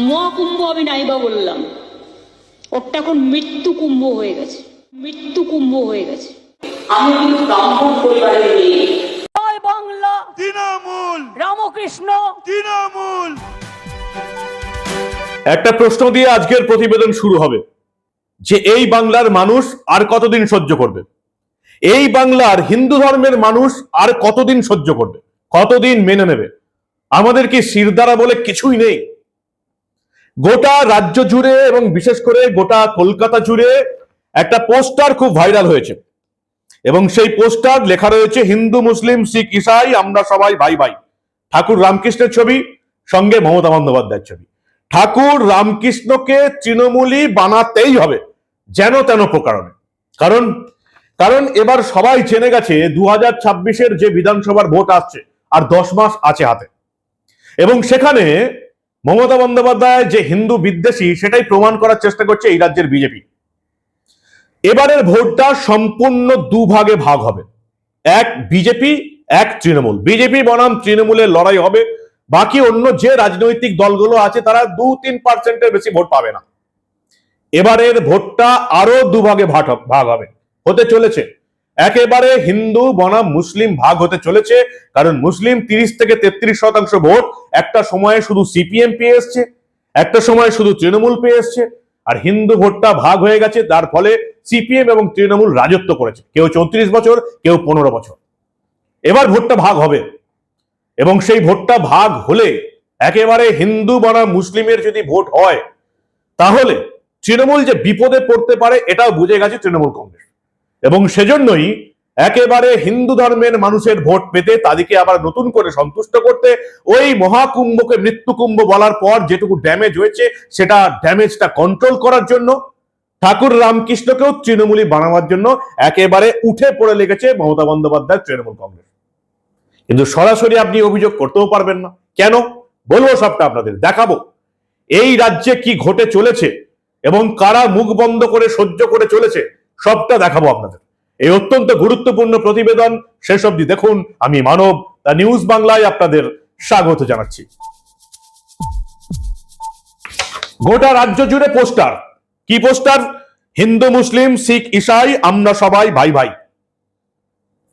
মহাকুম্ভ আমি নাইবা বললাম। ওটা এখন মৃত্যু কুম্ভ হয়ে গেছে। মৃত্যু কুম্ভ হয়ে গেছে। আমি কিন্তু ব্রাহ্মণ পরিবারের মেয়ে। বাংলা। তৃণমূল। রামকৃষ্ণ। তৃণমূল। একটা প্রশ্ন দিয়ে আজকের প্রতিবেদন শুরু হবে। যে এই বাংলার মানুষ আর কতদিন সহ্য করবে? এই বাংলার হিন্দু ধর্মের মানুষ আর কতদিন সহ্য করবে? কতদিন মেনে নেবে? আমাদের কি শিরদারা বলে কিছুই নেই? গোটা রাজ্য জুড়ে এবং বিশেষ করে গোটা কলকাতা জুড়ে একটা পোস্টার খুব ভাইরাল হয়েছে। এবং সেই পোস্টার লেখা রয়েছে, হিন্দু, মুসলিম, শিখ, ইসাই, আমরা সবাই ভাই ভাই। ঠাকুর রামকৃষ্ণের ছবি, সঙ্গে মমতা বন্দ্যোপাধ্যায়ের ছবি। ঠাকুর রামকৃষ্ণকে তৃণমূলই বানাতেই হবে, যেন তেন প্রকারণে। কারণ কারণ এবার সবাই জেনে গেছে দু হাজার যে বিধানসভার ভোট আসছে, আর দশ মাস আছে হাতে। এবং সেখানে মমতা বন্দ্যোপাধ্যায় যে হিন্দু বিদ্বেষী, সেটাই প্রমাণ করার চেষ্টা করছে এই রাজ্যের বিজেপি। এবারের ভোটটা সম্পূর্ণ দুভাগে ভাগ হবে। এক বিজেপি, এক তৃণমূল। বিজেপি বনাম তৃণমূলের লড়াই হবে। বাকি অন্য যে রাজনৈতিক দলগুলো আছে, তারা দু তিন পার্সেন্টের বেশি ভোট পাবে না। এবারের ভোটটা আরও দুভাগে ভাগ হবে- হতে চলেছে। একেবারে হিন্দু, বনাম, মুসলিম ভাগ হতে চলেছে। কারণ মুসলিম তিরিশ থেকে তেত্রিশ শতাংশ ভোট একটা সময়ে শুধু সিপিএম পেয়ে এসছে, একটা সময় শুধু তৃণমূল পেয়ে এসছে। আর হিন্দু ভোটটা ভাগ হয়ে গেছে, তার ফলে সিপিএম এবং তৃণমূল রাজত্ব করেছে। কেউ চৌত্রিশ বছর, কেউ পনেরো বছর। এবার ভোটটা ভাগ হবে। এবং সেই ভোটটা ভাগ হলে একেবারে হিন্দু, বনাম, মুসলিমের যদি ভোট হয়, তাহলে তৃণমূল যে বিপদে পড়তে পারে, এটাও বুঝে গেছে তৃণমূল কংগ্রেস। এবং সেজন্যই একেবারে হিন্দু ধর্মের মানুষের ভোট পেতে তাদেরকে আবার নতুন করে সন্তুষ্ট করতে ওই মহাকুম্ভকে মৃত্যুকুম্ভ বলার পর যেটুকু ড্যামেজ হয়েছে, সেটা ড্যামেজটা কন্ট্রোল করার জন্য, ঠাকুর রামকৃষ্ণকেও তৃণমূলী বানাবার জন্য একেবারে উঠে পড়ে লেগেছে মমতা বন্দ্যোপাধ্যায় তৃণমূল কংগ্রেস। কিন্তু সরাসরি আপনি অভিযোগ করতেও পারবেন না। কেন? বলব সবটা আপনাদের, দেখাবো। এই রাজ্যে কি ঘটে চলেছে এবং কারা মুখ বন্ধ করে সহ্য করে চলেছে? সবটা দেখাবো আপনাদের। এই অত্যন্ত গুরুত্বপূর্ণ প্রতিবেদন শেষ অবধি দেখুন। আমি মানব, দ্য নিউজ বাংলায় আপনাদের স্বাগত জানাচ্ছি। গোটা রাজ্য জুড়ে পোস্টার। কি পোস্টার? হিন্দু, মুসলিম, শিখ, ইসাই, আমরা সবাই ভাই ভাই।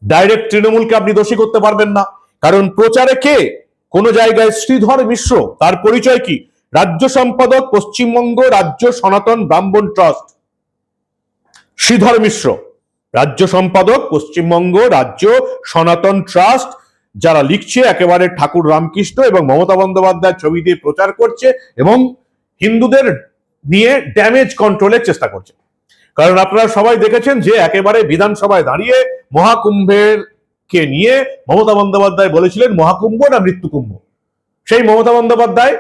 ডাইরেক্ট তৃণমূলকে আপনি দোষী করতে পারবেন না। কারণ প্রচারে কে? কোন জায়গায় শ্রীধর মিশ্র। তার পরিচয় কি? রাজ্য সম্পাদক পশ্চিমবঙ্গ রাজ্য সনাতন ব্রাহ্মণ ট্রাস্ট। শ্রীধর মিশ্র, রাজ্য সম্পাদক, পশ্চিমবঙ্গ রাজ্য সনাতন ট্রাস্ট, যারা লিখছে একেবারে ঠাকুর রামকৃষ্ণ এবং মমতা বন্দ্যোপাধ্যায়ের ছবি দিয়ে প্রচার করছে এবং হিন্দুদের নিয়ে ড্যামেজ কন্ট্রোলের চেষ্টা করছে। কারণ আপনারা সবাই দেখেছেন যে একেবারে বিধানসভায় দাঁড়িয়ে মহাকুম্ভের কে নিয়ে মমতা বন্দ্যোপাধ্যায় বলেছিলেন, মহাকুম্ভ না মৃত্যুকুম্ভ? সেই মমতা বন্দ্যোপাধ্যায়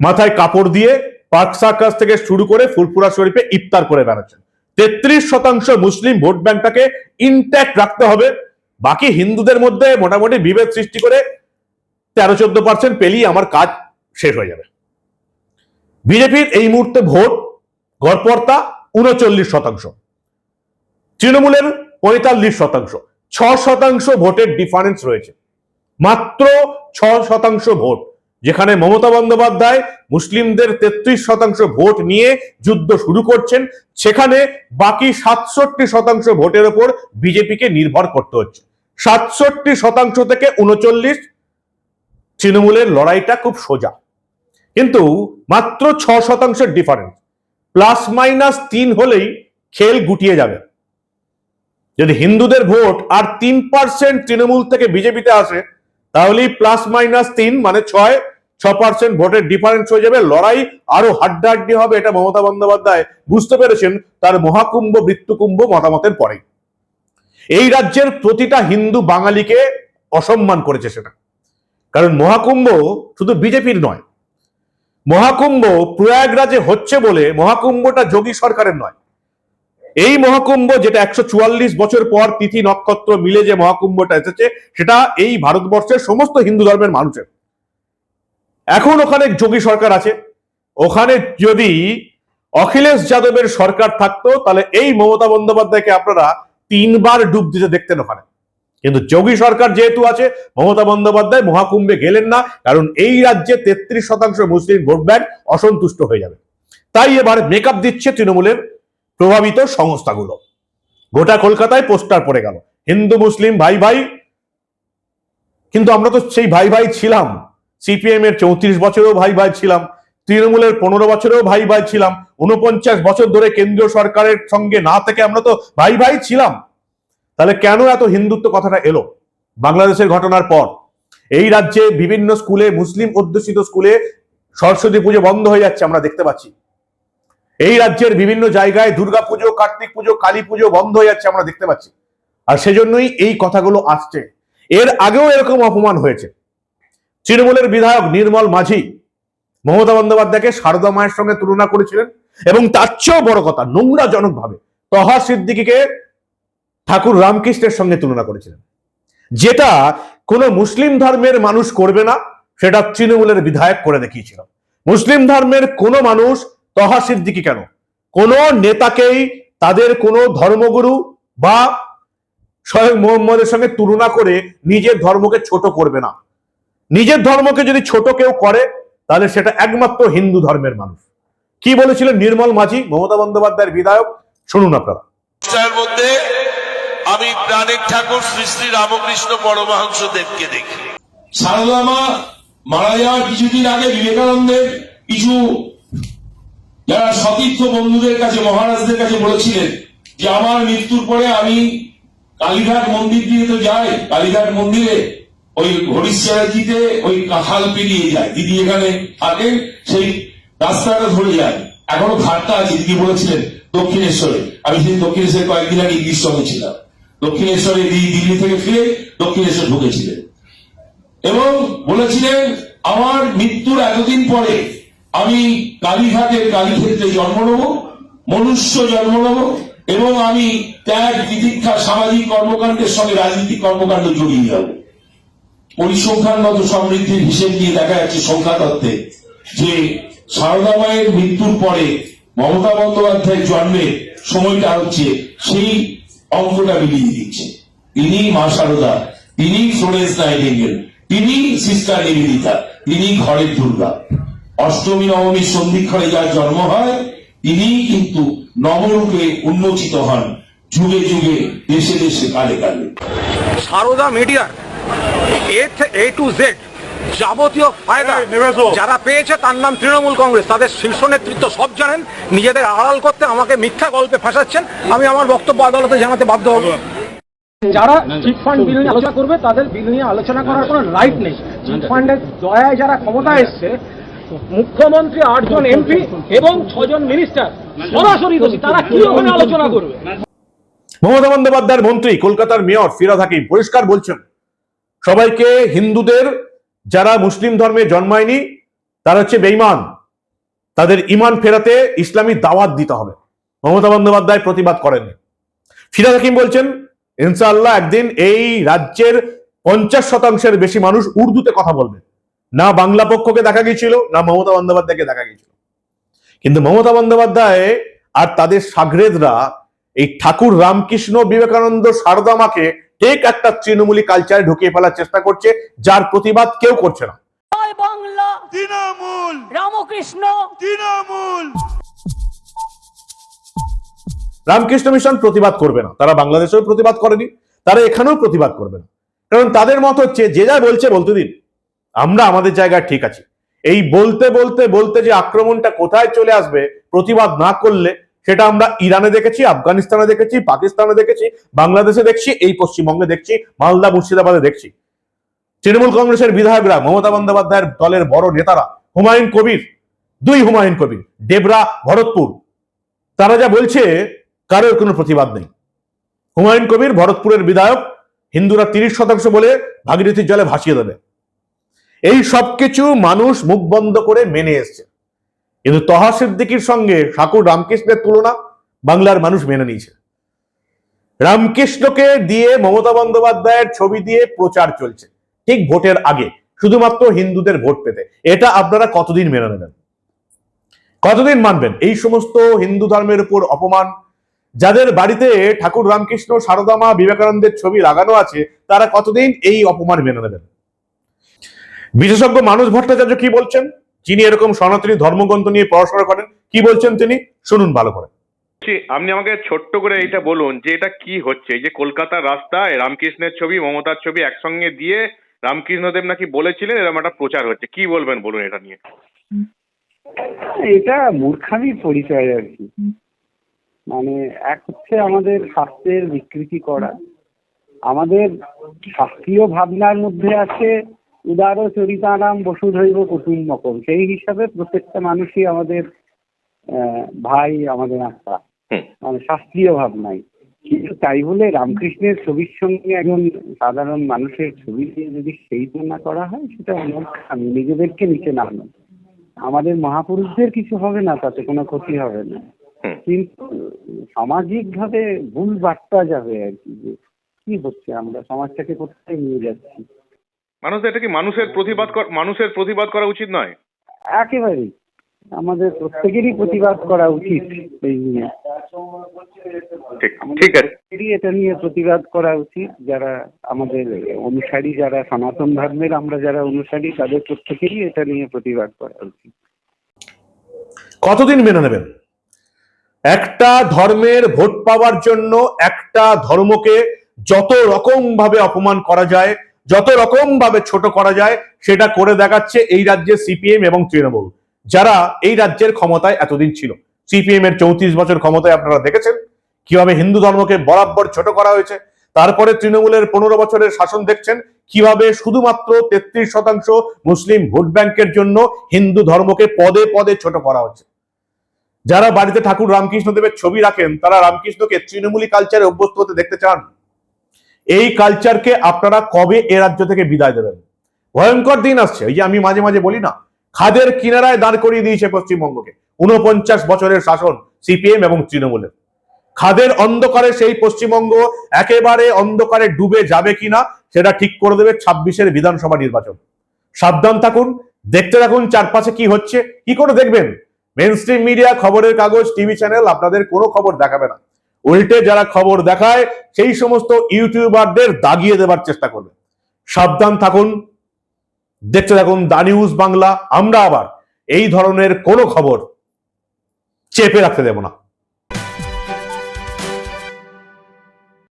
মাথায় কাপড় দিয়ে পার্ক সার্কাস থেকে শুরু করে ফুরফুরা শরীফে ইফতার করে বেড়াচ্ছেন। তেত্রিশ শতাংশ মুসলিম ভোট ব্যাংকটাকে ইনট্যাক্ট রাখতে হবে। বাকি হিন্দুদের মধ্যে মোটামুটি বিভেদ সৃষ্টি করে তেরো চোদ্দ পার্সেন্ট পেলেই আমার কাজ শেষ হয়ে যাবে। বিজেপির এই মুহূর্তে ভোট গড়পর্তা উনচল্লিশ শতাংশ। তৃণমূলের পঁয়তাল্লিশ শতাংশ। ছ শতাংশ ভোটের ডিফারেন্স রয়েছে। মাত্র ছ শতাংশ ভোট যেখানে মমতা বন্দ্যোপাধ্যায় মুসলিমদের তেত্রিশ শতাংশ ভোট নিয়ে যুদ্ধ শুরু করছেন, সেখানে বাকি সাতষট্টি শতাংশ ভোটের ওপর বিজেপিকে নির্ভর করতে হচ্ছে। সাতষট্টি শতাংশ থেকে উনচল্লিশ তৃণমূলের লড়াইটা খুব সোজা। কিন্তু মাত্র ছ শতাংশের ডিফারেন্স প্লাস মাইনাস তিন হলেই খেল গুটিয়ে যাবে। যদি হিন্দুদের ভোট আর তিন পার্সেন্ট তৃণমূল থেকে বিজেপিতে আসে তাহলে প্লাস মাইনাস তিন মানে ছয় ছ পার্সেন্ট ভোটের ডিফারেন্স হয়ে যাবে, লড়াই আরও হাড্ডাহাড্ডি হবে, এটা মমতা বন্দ্যোপাধ্যায় বুঝতে পেরেছেন, তার মহাকুম্ভ, মৃত্যুকুম্ভ মতামতের পরেই। এই রাজ্যের প্রতিটা হিন্দু বাঙালিকে অসম্মান করেছে সেটা। কারণ মহাকুম্ভ শুধু বিজেপির নয়, মহাকুম্ভ প্রয়াগরাজে হচ্ছে বলে মহাকুম্ভটা যোগী সরকারের নয়। এই মহাকুম্ভ যেটা একশো চুয়াল্লিশ বছর পর তিথি নক্ষত্র মিলে যে মহাকুম্ভটা এসেছে, সেটা এই ভারতবর্ষের সমস্ত হিন্দু ধর্মের মানুষের। এখন ওখানে যোগী সরকার আছে। ওখানে যদি অখিলেশ যাদবের সরকার থাকতো, তাহলে এই মমতা বন্দ্যোপাধ্যায়কে আপনারা তিনবার ডুব দিতে দেখতেন ওখানে। কিন্তু যোগী সরকার যেহেতু আছে, মমতা বন্দ্যোপাধ্যায় মহাকুম্ভে গেলেন না, কারণ এই রাজ্যে তেত্রিশ শতাংশ মুসলিম ভোট ব্যাংক অসন্তুষ্ট হয়ে যাবে। তাই এবার মেকআপ দিচ্ছে তৃণমূলের প্রভাবিত সংস্থাগুলো। গোটা কলকাতায় পোস্টার পড়ে গেল, হিন্দু, মুসলিম ভাই ভাই কিন্তু আমরা তো সেই ভাই ভাই ছিলাম। সিপিএম এর চৌত্রিশ বছরেও ভাই ভাই ছিলাম, তৃণমূলের পনেরো বছরেও ভাই ভাই ছিলাম উনপঞ্চাশ বছর ধরে কেন্দ্রীয় সরকারের সঙ্গে না থেকে আমরা তো ভাই ভাই ছিলাম। তাহলে কেন এত হিন্দুত্ব কথাটা এলো? বাংলাদেশের ঘটনার পর। এই রাজ্যে বিভিন্ন স্কুলে, মুসলিম অধ্যুষিত স্কুলে সরস্বতী পুজো বন্ধ হয়ে যাচ্ছে আমরা দেখতে পাচ্ছি। এই রাজ্যের বিভিন্ন জায়গায় দুর্গা পুজো, কার্তিক পুজো, কালী পুজো বন্ধ হয়ে যাচ্ছে আমরা দেখতে পাচ্ছি। আর সেজন্যই এই কথাগুলো আসছে। এর আগেও এরকম অপমান হয়েছে। তৃণমূলের বিধায়ক নির্মল মাঝি মমতা বন্দ্যোপাধ্যায়কে সারদা মায়ের সঙ্গে তুলনা করেছিলেন এবং তার চেয়েও বড় কথা নোংরাজনক ভাবে তহা সিদ্দিকিকে ঠাকুর রামকৃষ্ণের সঙ্গে তুলনা করেছিলেন। যেটা কোনো মুসলিম ধর্মের মানুষ করবে না, সেটা তৃণমূলের বিধায়ক করে দেখিয়েছিল। মুসলিম ধর্মের কোনো মানুষ তহা সিদ্দিকি কেন? কোন নেতাকেই তাদের কোনো ধর্মগুরু বা স্বয়ং মোহাম্মদের সঙ্গে তুলনা করে নিজের ধর্মকে ছোট করবে না। নিজের ধর্মকে যদি ছোট কেউ করে তাহলে সেটা একমাত্র হিন্দু ধর্মের মানুষ। কি বলেছিলেন নির্মল মাঝি মমতা বন্দ্যোপাধ্যায়ের বিধায়ক? শুনুন আপনারা। মধ্যে আমি প্রাণের ঠাকুর শ্রী শ্রী রামকৃষ্ণ পরমহংস দেবকে দেখি। সারদা মা মারা যাওয়ার কিছুদিন আগে বিবেকানন্দের কিছু যারা সতীর্থ বন্ধুদের কাছে মহারাজদের কাছে বলেছিলেন যে আমার মৃত্যুর পরে আমি কালীঘাট মন্দির দিয়ে তো যাই। কালীঘাট মন্দিরে ওই হরিশ্চরজিতে ওই কাঁঠাল পেরিয়ে যায়। দিদি এখানে থাকেন, সেই রাস্তাটা ধরে যায়। এখনও ঘাটটা আছে, দিদি বলেছিলেন দক্ষিণেশ্বরে। আমি সেই দক্ষিণেশ্বরে কয়েকদিন আগে ইংলিশ সঙ্গে ছিলাম। দক্ষিণেশ্বরে দিদি দিল্লি থেকে ফিরে দক্ষিণেশ্বর ঢুকেছিলেন। এবং বলেছিলেন, আমার মৃত্যুর এতদিন পরে আমি কালীঘাটের কালীক্ষেত্রে জন্ম নেব, মনুষ্য জন্ম নেব, এবং আমি ত্যাগ, তিতিক্ষা, সামাজিক কর্মকাণ্ডের সঙ্গে রাজনৈতিক কর্মকাণ্ড জড়িয়ে যাব। পরিসংখ্যানগত সমৃদ্ধির হিসেব নিয়ে দেখা যাচ্ছে সংখ্যা তত্ত্বে যে সারদা মায়ের মৃত্যুর পরে মমতা বন্দ্যোপাধ্যায়ের জন্মের সময়টা হচ্ছে সেই অঙ্কটা মিলিয়ে দিচ্ছে। তিনি মা সারদা, তিনি ফ্লোরেন্স নাইটিঙ্গেল, তিনি সিস্টার নিবেদিতা, তিনি ঘরের দুর্গা। অষ্টমী নবমীর সন্ধিক্ষণে যার জন্ম হয়, তিনি কিন্তু নবরূপে উন্মোচিত হন যুগে যুগে, দেশে দেশে কালে কালে। সারদা মিডিয়ার এ টু জেড যাবতীয় ফায়দা যারা পেয়েছে তার নাম তৃণমূল কংগ্রেস তাদের শীর্ষ নেতৃত্ব সব জানেন নিজেদের আড়াল করতে আমাকে মিথ্যা গল্পে ফাঁসাচ্ছেন আমি আমার বক্তব্য আদালতে জানাতে বাধ্য হব। যারা চিট ফান্ড বিল নিয়ে আলোচনা করবে তাদের বিল নিয়ে আলোচনা করার কোনো রাইট নেই। চিট ফান্ডের দয়ায় যারা ক্ষমতা এসছে মুখ্যমন্ত্রী আটজন এমপি এবং ছজন মিনিস্টার সরাসরি দোষী তারা কি ওখানে আলোচনা করবে? মমতা বন্দ্যোপাধ্যায়ের মন্ত্রী কলকাতার মেয়র ফিরাদ হাকিম পরিষ্কার বলছেন সবাইকে হিন্দুদের যারা মুসলিম ধর্মে জন্মায়নি, তারা হচ্ছে বেইমান তাদের ইমান ফেরাতে ইসলামী দাওয়াত দিতে হবে। মমতা বন্দ্যোপাধ্যায় প্রতিবাদ করেননি। ফিরাদ হাকিম বলছেন, ইনশাআল্লাহ একদিন এই রাজ্যের পঞ্চাশ শতাংশের বেশি মানুষ উর্দুতে কথা বলবে। না বাংলা পক্ষকে দেখা গিয়েছিল, না মমতা বন্দ্যোপাধ্যায়কে দেখা গিয়েছিল। কিন্তু মমতা বন্দ্যোপাধ্যায় আর তাদের সাগরেদরা, এই ঠাকুর রামকৃষ্ণ বিবেকানন্দ সারদামাকে ঠিক একটা তৃণমূলী কালচারে ঢুকিয়ে ফেলার চেষ্টা করছে যার প্রতিবাদ কেউ করছে না। বাংলা। তৃণমূল। রামকৃষ্ণ। তৃণমূল। রামকৃষ্ণ মিশন প্রতিবাদ করবে না। তারা বাংলাদেশেও প্রতিবাদ করেনি তারা এখানেও প্রতিবাদ করবে না। কারণ তাদের মত হচ্ছে যে যা বলছে বলতে দিন। আমরা আমাদের জায়গায় ঠিক আছি। এই বলতে বলতে বলতে যে আক্রমণটা কোথায় চলে আসবে প্রতিবাদ না করলে সেটা আমরা ইরানে দেখেছি, আফগানিস্তানে দেখেছি, পাকিস্তানে দেখেছি, বাংলাদেশে দেখছি, এই পশ্চিমবঙ্গে দেখছি, মালদা, মুর্শিদাবাদে দেখছি। তৃণমূল কংগ্রেসের বিধায়করা, মমতা বন্দ্যোপাধ্যায়ের দলের বড় নেতারা, হুমায়ুন কবির, দুই হুমায়ুন কবির, দেবরা, ভরতপুর, তারা যা বলছে, কারোর কোনো প্রতিবাদ নেই। হুমায়ুন কবির ভরতপুরের বিধায়ক, হিন্দুরা তিরিশ শতাংশ বলে ভাগীরথীর জলে ভাসিয়ে দেবে। এই সবকিছু মানুষ মুখ বন্ধ করে মেনে এসছে। কিন্তু তহা সিদ্দিকির সঙ্গে ঠাকুর রামকৃষ্ণের তুলনা বাংলার মানুষ মেনে নিয়েছে। রামকৃষ্ণকে দিয়ে মমতা বন্দ্যোপাধ্যায়ের ছবি দিয়ে প্রচার চলছে, ঠিক ভোটের আগে, শুধুমাত্র হিন্দুদের ভোট পেতে। এটা আপনারা কতদিন মেনে নেবেন? কতদিন মানবেন? এই সমস্ত হিন্দু ধর্মের উপর অপমান, যাদের বাড়িতে ঠাকুর রামকৃষ্ণ সারদামা বিবেকানন্দের ছবি লাগানো আছে, তারা কতদিন এই অপমান মেনে নেবেন? বিশেষজ্ঞ মানুষ ভট্টাচার্য কি বলছেন? যিনি এরকম সনাতনী ধর্মগ্রন্থ নিয়ে পড়াশোনা করেন কি বলছেন তিনি? শুনুন ভালো করে। আপনি আমাকে ছোট্ট করে এইটা বলুন যে এটা কি হচ্ছে? এই যে কলকাতার রাস্তায় রামকৃষ্ণের ছবি মমতার ছবি একসঙ্গে দিয়ে রামকৃষ্ণদেব নাকি বলেছিলেন এরকম একটা প্রচার হচ্ছে। কি বলবেন বলুন এটা নিয়ে? এটা মূর্খামির পরিচয় আর কি। মানে এক হচ্ছে আমাদের শাস্ত্রের বিকৃতি করা। আমাদের শাস্ত্রীয় ভাবনার মধ্যে আছে উদার চরিতানাম বসুধৈব কুটুম্বকম সেই হিসাবে প্রত্যেকটা মানুষই আমাদের ভাই আমাদের আত্মা। মানে শাস্ত্রীয় ভাবনাই কিন্তু তাই বলে রামকৃষ্ণের ছবির সঙ্গে একজন সাধারণ মানুষের ছবি দিয়ে যদি সেই তুলনা করা হয় সেটা মূর্খামি নিজেদেরকে নিচে নামানো আমাদের মহাপুরুষদের কিছু হবে না তাতে কোনো ক্ষতি হবে না। কিন্তু সামাজিক ভাবে ভুল বার্তা যাবে আর কি যে কি হচ্ছে? আমরা সমাজটাকে কোথায় নিয়ে যাচ্ছি? মানুষ এটা কি মানুষের প্রতিবাদ কর- মানুষের প্রতিবাদ করা উচিত নয়? একেবারেই। আমাদের প্রত্যেকেরই প্রতিবাদ করা উচিত এই নিয়ে। ঠিক ঠিক আছে। এটা নিয়ে প্রতিবাদ করা উচিত যারা আমাদের অনুসারী যারা সনাতন ধর্মের আমরা যারা অনুসারী তাদের প্রত্যেকেরই এটা নিয়ে প্রতিবাদ করা উচিত। কতদিন মেনে নেবেন? একটা ধর্মের ভোট পাওয়ার জন্য একটা ধর্মকে যত রকম ভাবে অপমান করা যায় যত রকম ভাবে ছোট করা যায়, সেটা করে দেখাচ্ছে এই রাজ্যের সিপিএম এবং তৃণমূল, যারা এই রাজ্যের ক্ষমতায় এতদিন ছিল। সিপিএম এর চৌত্রিশ বছর ক্ষমতায় আপনারা দেখেছেন, কীভাবে হিন্দু ধর্মকে বরাবর ছোট করা হয়েছে, তারপরে তৃণমূলের পনেরো বছরের শাসন দেখছেন, কীভাবে শুধুমাত্র তেত্রিশ শতাংশ মুসলিম ভোট ব্যাংকের জন্য হিন্দু ধর্মকে পদে পদে ছোট করা হচ্ছে। যারা বাড়িতে ঠাকুর রামকৃষ্ণ দেবের ছবি রাখেন, তারা রামকৃষ্ণকে তৃণমূলী কালচারে অভ্যস্ত হতে দেখতে চান। এই কালচারকে আপনারা কবে এ রাজ্য থেকে বিদায় দেবেন? ভয়ঙ্কর দিন আসছে। এই যে আমি মাঝে মাঝে বলি না, খাদের কিনারায় দাঁড় করিয়ে দিয়েছে পশ্চিমবঙ্গকে। উনপঞ্চাশ বছরের শাসন সিপিএম এবং তৃণমূলের। খাদের অন্ধকারে সেই পশ্চিমবঙ্গ একেবারে অন্ধকারে ডুবে যাবে কিনা, সেটা ঠিক করে দেবে ছাব্বিশের বিধানসভা নির্বাচন। সাবধান থাকুন, দেখতে থাকুন চারপাশে কি হচ্ছে, কি করে দেখবেন? মেন মিডিয়া খবরের কাগজ টিভি চ্যানেল আপনাদের কোনো খবর দেখাবে না। উল্টে যারা খবর দেখায়, সেই সমস্ত ইউটিউবারদের দাগিয়ে দেবার চেষ্টা করবে। সাবধান থাকুন। দেখতে থাকুন দা নিউজ বাংলা। আমরা আবার এই ধরনের কোনো খবর চেপে রাখতে দেব না।